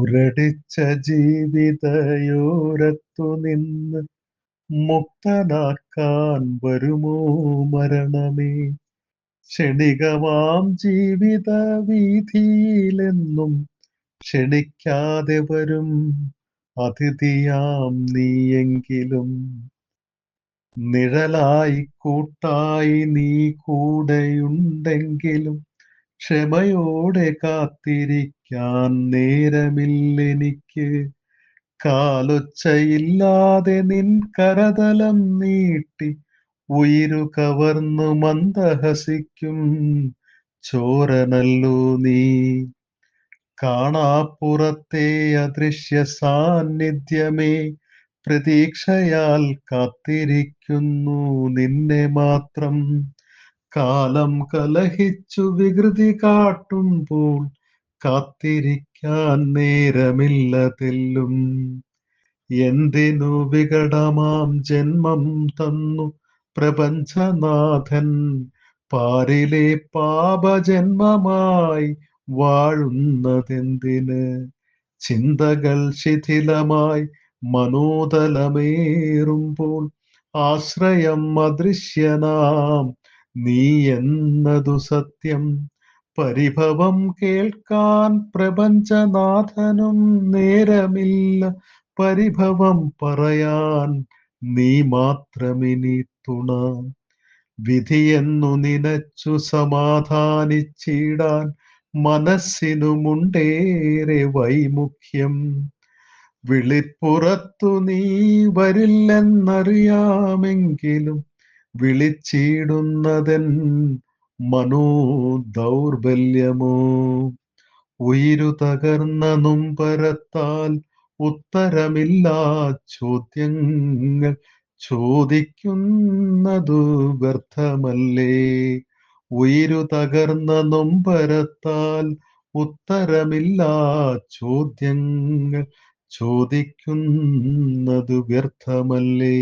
മുരടിച്ച ജീവിതയോരത്തു നിന്ന് മുക്തനാക്കാൻ വരുമോ മരണമേ? ക്ഷണികമാം ജീവിത വീതിയിലെന്നും ക്ഷണിക്കാതെ വരും അതിഥിയാം നീയെങ്കിലും. നിഴലായി കൂട്ടായി നീ കൂടെയുണ്ടെങ്കിലും ക്ഷമയോടെ കാത്തിരിക്കാൻ നേരമില്ലെനിക്ക് കാലൊച്ചയില്ലാതെ നിൻ കരതലം നീട്ടി ഉയിരു കവർന്നു മന്ദഹസിക്കും ചോരനല്ലോ നീ. കാണാപ്പുറത്തെ അദൃശ്യ സാന്നിധ്യമേ പ്രതീക്ഷയാൽ കാത്തിരിക്കുന്നു നിന്നെ മാത്രം. കാലം കലഹിച്ചു വികൃതി കാട്ടുമ്പോൾ കാത്തിരിക്കാൻ നേരമില്ല തെല്ലും. എന്തിനു വികടമാം ജന്മം തന്നു പ്രപഞ്ചനാഥൻ? പാരിലെ പാപജന്മമായി വാഴുന്നതെന്തിന്? ചിന്തകൾ ശിഥിലമായി മനോതലമേറുമ്പോൾ ആശ്രയം അദൃശ്യനാം നീ എന്നതു സത്യം. പരിഭവം കേൾക്കാൻ പ്രപഞ്ചനാഥനും നേരമില്ല. പരിഭവം പറയാൻ നീ മാത്രമിനി തുണ. വിധിയെന്നു നിനച്ചു സമാധാനിച്ചിടാൻ മനസ്സിനുമുണ്ടേറെ വൈമുഖ്യം. വിളിപ്പുറത്തു നീ വരില്ലെന്നറിയാമെങ്കിലും വിളിച്ചിടുന്നതൻ മനോദൗർബല്യമോ? ഉയിരു തകർന്ന നുംപരത്താൽ ഉത്തരമില്ലാ ചോദ്യങ്ങൾ ചോദിക്കുന്നതു വ്യർത്ഥമല്ലേ? ഉയിരു തകർന്ന നൊമ്പരത്താൽ ഉത്തരമില്ലാ ചോദ്യങ്ങൾ ചോദിക്കുന്നതു വ്യർത്ഥമല്ലേ?